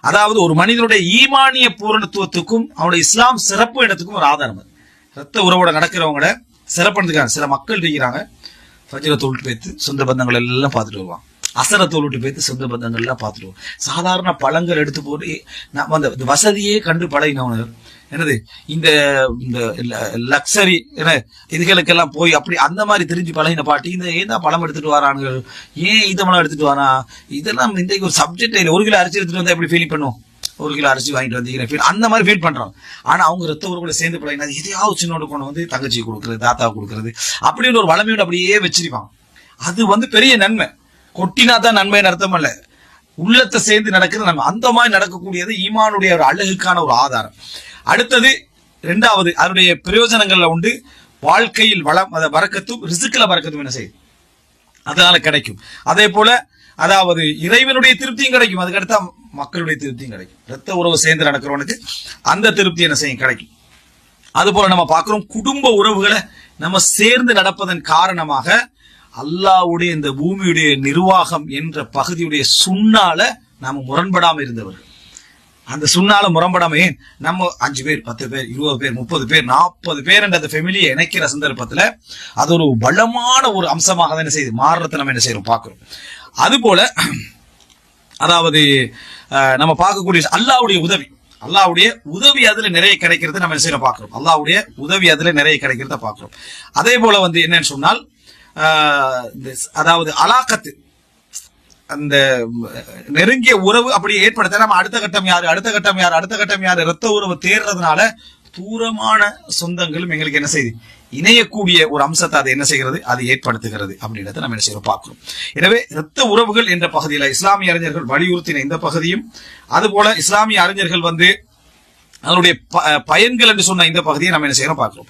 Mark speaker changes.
Speaker 1: அதாவது ஒரு மனிதனுடைய ஈமானிய பூரணத்துவத்துக்கும் அவனுடைய இஸ்லாம் சிறப்பு இடத்துக்கும் ஒரு ஆதாரம் அது. ரத்த உறவோட நடக்கிறவங்கள சிறப்பு சில மக்கள் இருக்கிறாங்க. ஃபஜ்ரத் உள்பேத்து போய்த்து சொந்த பந்தங்கள் எல்லாம் பார்த்துட்டு வருவான் அசர தொழிட்டு போய்த்து சொந்த பந்தங்கள்லாம் பார்த்துருவோம் சாதாரண பழங்கள் எடுத்து போட்டு நான் அந்த இந்த வசதியே கண்டு பழகினவனர் என்னது இந்த இந்த லக்ஸரி என்ன இதுகளுக்கெல்லாம் போய் அப்படி அந்த மாதிரி தெரிஞ்சு பழகின பாட்டி இந்த ஏன் தான் பழம் எடுத்துட்டு வரானுங்க ஏன் இந்த பழம் எடுத்துட்டு வரா இதெல்லாம் இன்றைக்கு ஒரு சப்ஜெக்ட் இல்லை. ஒரு கிலோ அரிசி எடுத்துட்டு வந்தா எப்படி ஃபீல் பண்ணுவோம்? ஒரு கிலோ அரிசி வாங்கிட்டு வந்தீங்க ஃபீல் அந்த மாதிரி ஃபீல் பண்றாங்க ஆனா அவங்க ரத்த கூட சேர்ந்து பழகினா எதையாவது சின்னோட கொண்டு வந்து தங்கச்சி கொடுக்குறது தாத்தா கொடுக்குறது அப்படின்னு ஒரு வளமையோட அப்படியே வச்சிருப்பாங்க அது வந்து பெரிய நன்மை. கொட்டினா தான் நன்மைன்னு அர்த்தம் அல்ல. உள்ளத்தை சேர்ந்து நடக்கிறது நம்ம அந்த மாதிரி நடக்கக்கூடியது ஈமானுடைய ஒரு அழகுக்கான ஒரு ஆதாரம். அடுத்தது ரெண்டாவது அதனுடைய பிரயோஜனங்கள்ல உண்டு. வாழ்க்கையில் வளம் அதை வரக்கத்தும் ரிசுக்கில் வரக்கத்தும் என்ன செய்யும்? அதனால கிடைக்கும். அதே போல அதாவது இறைவனுடைய திருப்தியும் கிடைக்கும். அதுக்கு அடுத்தா மக்களுடைய திருப்தியும் கிடைக்கும். ரத்த உறவு சேர்ந்து நடக்கிறவனுக்கு அந்த திருப்தி என்ன செய்யும்? கிடைக்கும். அது போல நம்ம பார்க்கிறோம் குடும்ப உறவுகளை நம்ம சேர்ந்து நடப்பதன் காரணமாக அல்லாஹ்வுடைய இந்த பூமியுடைய நிர்வாகம் என்ற பகுதியுடைய சுண்ணால நாம முரண்படாம இருந்தவர்கள். அந்த சுண்ணால முரண்படாம ஏன்? நம்ம அஞ்சு பேர் பத்து பேர் இருபது பேர் முப்பது பேர் நாற்பது பேர் என்ற அந்த ஃபெமிலியை இணைக்கிற சந்தர்ப்பத்துல அது ஒரு பலமான ஒரு அம்சமாக தான் என்ன செய்யுது. மாறுறதை நம்ம என்ன செய்யறோம் பார்க்கிறோம். அது போல அதாவது நம்ம பார்க்கக்கூடிய அல்லாவுடைய உதவி. அல்லாவுடைய உதவி அதுல நிறைய கிடைக்கிறது நம்ம என்ன செய்யறோம் பார்க்கிறோம். அல்லாவுடைய உதவி அதுல நிறைய கிடைக்கிறத பார்க்கிறோம். அதே போல வந்து என்னன்னு சொன்னால் அதாவது அலாக்கத்து. அந்த நெருங்கிய உறவு அப்படி ஏற்படுத்த நம்ம அடுத்த கட்டம் யாரு அடுத்த கட்டம் யாரு அடுத்த கட்டம் யாரு ரத்த உறவு தேர்றதுனால தூரமான சொந்தங்களும் எங்களுக்கு என்ன செய்யுது? இணையக்கூடிய ஒரு அம்சத்தை அது என்ன செய்கிறது? அது ஏற்படுத்துகிறது அப்படின்றத நம்ம என்ன செய்யறோம்? பார்க்கிறோம். எனவே இரத்த உறவுகள் என்ற பகுதியில் இஸ்லாமிய அறிஞர்கள் வலியுறுத்தின இந்த பகுதியும் அதுபோல இஸ்லாமிய அறிஞர்கள் வந்து அதனுடைய ப- பயன்கள் என்று சொன்ன இந்த பகுதியை நம்ம என்ன செய்யறோம்? பார்க்கிறோம்.